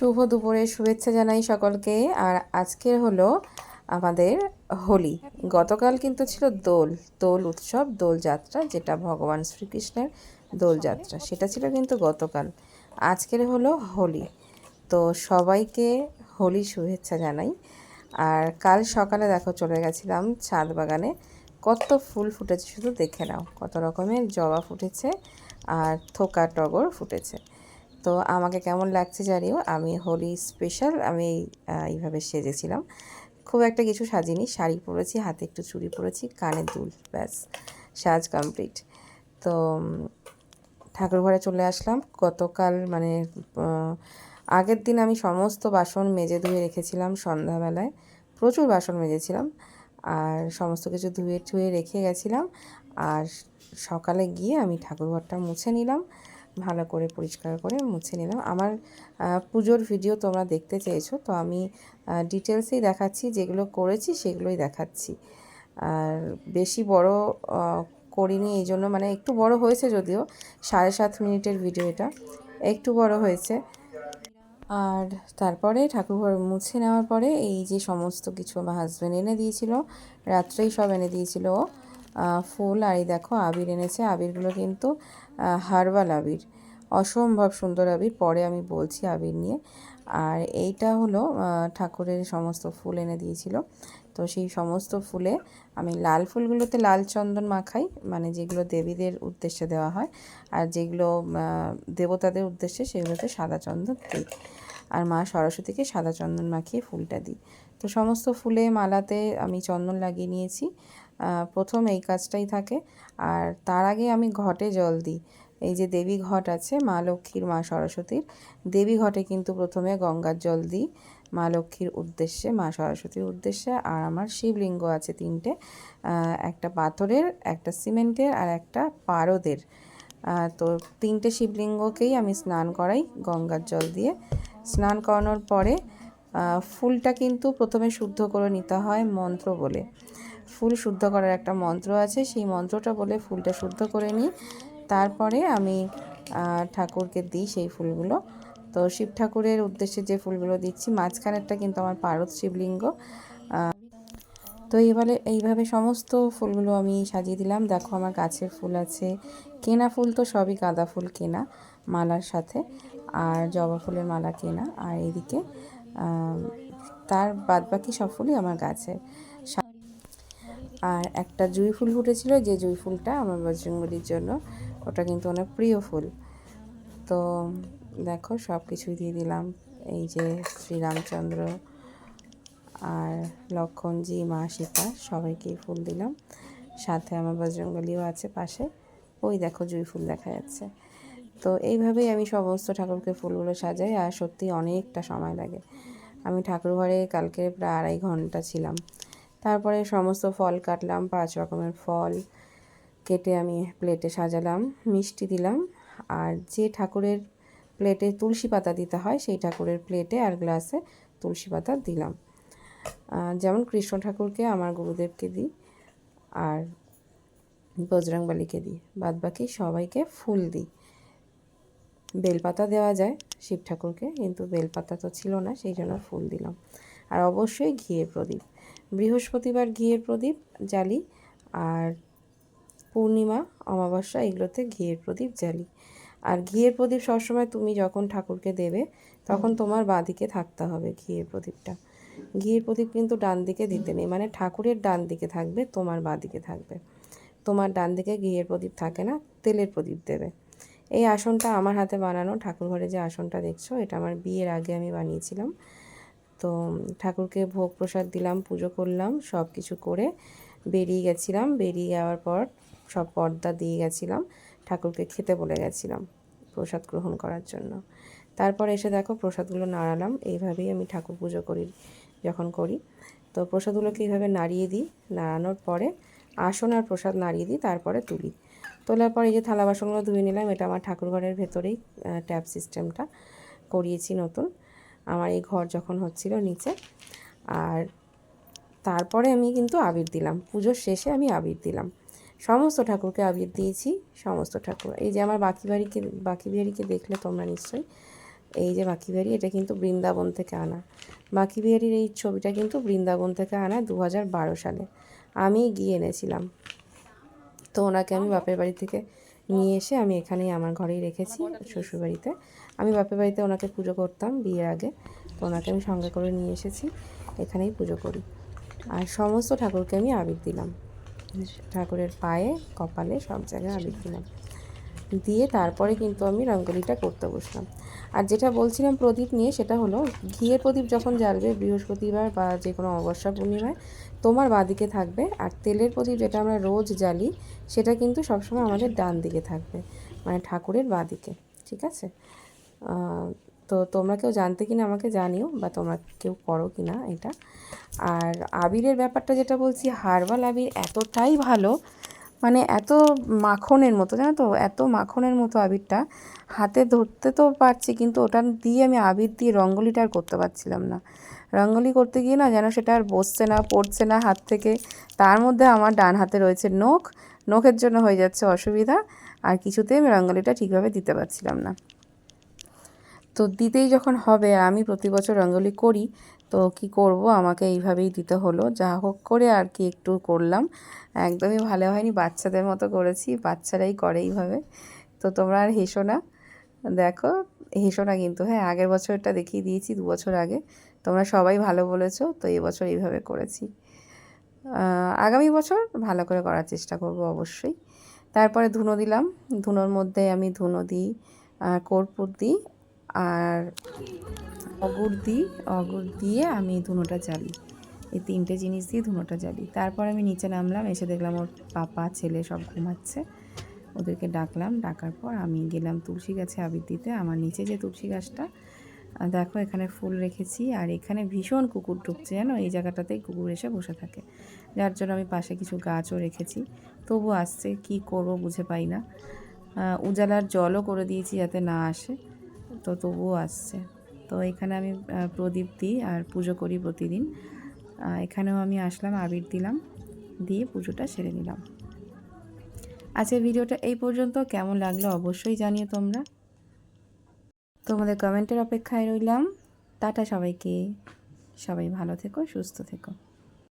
শুভ দুপুরে শুভেচ্ছা জানাই সকলকে। আর আজকের হলো আমাদের হোলি। গতকাল কিন্তু ছিল দোল দোল উৎসব, দোল যাত্রা, যেটা ভগবান শ্রীকৃষ্ণের দোল যাত্রা, সেটা ছিল কিন্তু গতকাল। আজকের হলো হোলি। তো সবাইকে হোলি শুভেচ্ছা জানাই। আর কাল সকালে দেখো চলে গেছিলাম ছাদ বাগানে। কত ফুল ফুটেছে শুধু দেখে নাও। কত রকমের জবা ফুটেছে আর থোকা টগর ফুটেছে। তো আমাকে কেমন লাগছে জানিও? আমি হোলি স্পেশাল আমি এইভাবে সেজেছিলাম। খুব একটা কিছু সাজিনি। শাড়ি পরেছি, হাতে একটু চুড়ি পরেছি কানে দুল, ব্যাস, সাজ কমপ্লিট তো ঠাকুর ঘরে চলে আসলাম। গতকাল মানে আগের দিন আমি সমস্ত বাসন মেজে ধুয়ে রেখেছিলাম সন্ধ্যাবেলায়। প্রচুর বাসন মেজেছিলাম। আর সমস্ত কিছু ধুয়ে ঠুয়ে রেখে গেছিলাম। আর সকালে গিয়ে আমি ঠাকুরঘরটা মুছে নিলাম। ভালো করে পরিষ্কার করে মুছে নিলাম। আমার পুজোর ভিডিও তোমরা দেখতে চেয়েছো, তো আমি ডিটেলসেই দেখাচ্ছি, যেগুলো করেছি সেগুলোই দেখাচ্ছি। আর বেশি বড় করিনি এই জন্য মানে একটু বড় হয়েছে যদিও, সাড়ে সাত মিনিটের ভিডিও এটা, একটু বড় হয়েছে। আর তারপরে ঠাকুরঘর মুছে নেওয়ার পরে এই যে সমস্ত কিছু আমার হাজব্যান্ড এনে দিয়েছিল, রাত্রেই সব এনে দিয়েছিল ও। ফুল আর এই দেখো আবির এনেছে। আবিরগুলো কিন্তু হার্বাল আবির। অসম্ভব সুন্দর আবির, পরে আমি বলছি আবির নিয়ে। আর এইটা হলো ঠাকুরের সমস্ত ফুল এনে দিয়েছিল। তো সেই সমস্ত ফুলে আমি লাল ফুলগুলোতে লাল চন্দন মাখাই মানে যেগুলো দেবীদের উদ্দেশ্যে দেওয়া হয়। আর যেগুলো দেবতাদের উদ্দেশ্যে সেগুলোতে সাদা চন্দন দিই। আর মা সরস্বতীকে সাদা চন্দন মাখিয়ে ফুলটা দিই। তো সমস্ত ফুলে, মালাতে আমি চন্দন লাগিয়ে নিয়েছি। প্রথম এই কাজটাই থাকে। আর তার আগে আমি ঘটে জল দিই। এই যে দেবী ঘট আছে, মা লক্ষ্মীর, মা সরস্বতীর। দেবী ঘটে কিন্তু প্রথমে গঙ্গার জল দিই মা লক্ষ্মীর উদ্দেশ্যে, মা সরস্বতীর উদ্দেশ্যে। আর আমার শিবলিঙ্গ আছে তিনটে একটা পাথরের, একটা সিমেন্টের আর একটা পারদের। তো তিনটে শিবলিঙ্গকেই আমি স্নান করাই গঙ্গার জল দিয়ে। স্নান করানোর পরে ফুলটা কিন্তু প্রথমে শুদ্ধ করে নিতে হয় মন্ত্র বলে। ফুল শুদ্ধ করার একটা মন্ত্র আছে, সেই মন্ত্রটা বলে ফুলটা শুদ্ধ করে নিই। তারপরে আমি ঠাকুরকে দিই সেই ফুলগুলো। তো শিব ঠাকুরের উদ্দেশ্যে যে ফুলগুলো দিচ্ছি, মাঝখানেরটা কিন্তু আমার পারদ শিবলিঙ্গ। তো এইভাবে এইভাবে সমস্ত ফুলগুলো আমি সাজিয়ে দিলাম। দেখো আমার গাছের ফুল আছে। কেনা ফুল তো সবই গাঁদা ফুল কেনা মালার সাথে, আর জবা ফুলের মালা কেনা। আর এদিকে তার বাদবাকি সব ফুলই আমার গাছে আর একটা জুঁই ফুল ফুটেছিল, যে জুঁই ফুলটা আমার বজরঙ্গলির জন্য, ওটা কিন্তু অনেক প্রিয় ফুল। তো দেখো সব কিছুই দিয়ে দিলাম। এই যে শ্রীরামচন্দ্র আর লক্ষণজি, মা সীতা সবাইকেই ফুল দিলাম। সাথে আমার বজরঙ্গলিও আছে পাশে। ওই দেখো, জুঁই ফুল দেখা যাচ্ছে। তো এইভাবেই আমি সমস্ত ঠাকুরকে ফুলগুলো সাজাই, আর সত্যি অনেকটা সময় লাগে। আমি ঠাকুর ঘরে কালকে প্রায় আড়াই ঘণ্টা ছিলাম। তারপরে সমস্ত ফল কাটলাম, পাঁচ রকমের ফল কেটে আমি প্লেটে সাজালাম, মিষ্টি দিলাম। আর যে ঠাকুরের প্লেটে তুলসী পাতা দিতে হয়, সেই ঠাকুরের প্লেটে আর গ্লাসে তুলসী পাতা দিলাম। যেমন কৃষ্ণ ঠাকুরকে আমার গুরুদেবকে দিই, আর বজরংবলীকে দিই বাদ বাকি সবাইকে ফুল দিই। বেলপাতা দেওয়া যায় শিব ঠাকুরকে, কিন্তু বেলপাতা তো ছিল না, সেই জন্য ফুল দিলাম। আর অবশ্যই ঘিয়ের প্রদীপ। বৃহস্পতিবার ঘিয়ের প্রদীপ জ্বালি আর পূর্ণিমা, অমাবস্যা, এগুলোতে ঘিয়ের প্রদীপ জ্বালি আর ঘিয়ের প্রদীপ সবসময় তুমি যখন ঠাকুরকে দেবে, তখন তোমার বাঁদিকে থাকতে হবে ঘিয়ের প্রদীপটা। ঘিয়ের প্রদীপ কিন্তু ডান দিকে দিতে নেই মানে ঠাকুরের ডান দিকে থাকবে, তোমার বাঁদিকে থাকবে। তোমার ডান দিকে ঘিয়ের প্রদীপ থাকে না, তেলের প্রদীপ দেবে। এই আসনটা আমার হাতে বানানো ঠাকুর ঘরে যে আসনটা দেখছ, এটা আমার বিয়ের আগে আমি বানিয়েছিলাম। তো ঠাকুরকে ভোগ প্রসাদ দিলাম, পুজো করলাম, সব কিছু করে বেরিয়ে গেছিলাম। বেরিয়ে যাওয়ার পর সব পর্দা দিয়ে গেছিলাম, ঠাকুরকে খেতে বলে গেছিলাম প্রসাদ গ্রহণ করার জন্য। তারপর এসে দেখো প্রসাদগুলো নাড়ালাম, এইভাবেই আমি ঠাকুর পুজো করি, যখন করি। তো প্রসাদগুলোকে এইভাবে নাড়িয়ে দিই, নাড়ানোর পরে আসন আর প্রসাদ নাড়িয়ে দিই, তারপরে তুলি। তোলার পর এই যে থালা বাসনগুলো ধুয়ে নিলাম, এটা আমার ঠাকুরঘরের ভেতরেই ট্যাপ সিস্টেমটা করিয়েছি নতুন। আমার এই ঘর যখন হচ্ছিল নিচে। আর তারপরে আমি কিন্তু আবির দিলাম। পুজোর শেষে আমি আবির দিলাম। সমস্ত ঠাকুরকে আবির দিয়েছি, সমস্ত ঠাকুর। এই যে আমার বাকি বাড়িকে বাকি বাড়িকে দেখলে তোমরা নিশ্চয়ই। এই যে বাকি বিহারি এটা কিন্তু বৃন্দাবন থেকে আনা। বাকি বিহারির এই ছবিটা কিন্তু বৃন্দাবন থেকে আনা দু হাজার বারো সালে। আমি গিয়ে এনেছিলাম। তো ওনাকে আমি বাপের বাড়ি থেকে নিয়ে এসে আমি এখানেই আমার ঘরেই রেখেছি শ্বশুরবাড়িতে। আমি বাপের বাড়িতে ওনাকে পুজো করতাম বিয়ের আগে। তো ওনাকে আমি সঙ্গে করে নিয়ে এসেছি, এখানেই পুজো করি। আর সমস্ত ঠাকুরকে আমি আবির দিলাম। ঠাকুরের পায়ে, কপালে সব জায়গায় আবির দিলাম। দিয়ে তারপরে কিন্তু আমি রঙ্গোলিটা করতে বসলাম। আর যেটা বলছিলাম প্রদীপ নিয়ে সেটা হলো ঘিয়ের প্রদীপ যখন জ্বালবে বৃহস্পতিবার বা যে কোনো অমাবস্যা পূর্ণিমায়, তোমার বাঁদিকে থাকবে আর তেলের প্রদীপ যেটা আমরা রোজ জ্বালি, সেটা কিন্তু সবসময় আমাদের ডান দিকে থাকবে মানে ঠাকুরের বাঁদিকে, ঠিক আছে? তো তোমরা কেউ জানতে কিনা আমাকে জানিও বা তোমরা কেউ করো কিনা এটা। আর আবিরের ব্যাপারটা যেটা বলছি, হার্বাল আবির এতটাই ভালো মানে এত মাখনের মতো, জানো তো? এত মাখনের মতো আবিরটা। হাতে ধরতে তো পারছি, কিন্তু ওটা দিয়ে আমি আবির দিয়ে রঙ্গোলিটা আর করতে পারছিলাম না। রঙ্গোলি করতে গিয়ে না যেন সেটা আর বসছে না, পড়ছে না হাত থেকে। তার মধ্যে আমার ডান হাতে রয়েছে নখ। নখের জন্য হয়ে যাচ্ছে অসুবিধা। আর কিছুতেই আমি রঙ্গোলিটা ঠিকভাবে দিতে পারছিলাম না। তো দিতেই যখন হবে আমি প্রতি বছর রঙ্গোলি করি, তো কি করব? আমাকে এইভাবেই দিতে হলো। যা হোক করে আর কি একটু করলাম। একদমই ভালো হয়নি, বাচ্চাদের মতো করেছি, বাচ্চারাই করে এইভাবে। তো তোমরা আর হেসো না। দেখো, হেসো না কিন্তু। হ্যাঁ আগের বছরটা দেখিয়ে দিয়েছি, দু বছর আগে। তোমরা সবাই ভালো বলেছ, তো এবছর এইভাবে করেছি। আগামী বছর ভালো করে করার চেষ্টা করব অবশ্যই। তারপরে ধুনো দিলাম। ধুনোর মধ্যে আমি ধুনো দিই কর্পূর দিই আর অগুর দিই অগুর দিয়ে আমি ধুনোটা জ্বালি। এই তিনটে জিনিস দিয়ে ধুনোটা জ্বালি। তারপর আমি নিচে নামলাম, এসে দেখলাম ওর পাপা, ছেলে সব ঘুমাচ্ছে। ওদেরকে ডাকলাম, ডাকার পর আমি গেলাম তুলসী গাছে আবির দিতে। আমার নিচে যে তুলসী গাছটা দেখো এখানে ফুল রেখেছি আর এখানে ভীষণ কুকুর ঢুকছে জানো? এই জায়গাটাতেই কুকুর এসে বসে থাকে। যার জন্য আমি পাশে কিছু গাছও রেখেছি। তবু আসছে, কি করব বুঝে পাই না। উজালার জলও করে দিয়েছি যাতে না আসে। তো তবুও আসছে। তো এখানে আমি প্রদীপ দিই আর পুজো করি প্রতিদিন। এখানেও আমি আসলাম, আবির দিলাম, দিয়ে পুজোটা সেরে নিলাম। আচ্ছা ভিডিওটা এই পর্যন্ত। কেমন লাগল অবশ্যই জানিও তোমরা। তোমাদের কমেন্টের অপেক্ষায় রইলাম। টাটা সবাইকে। সবাই ভালো থেকো, সুস্থ থেকো।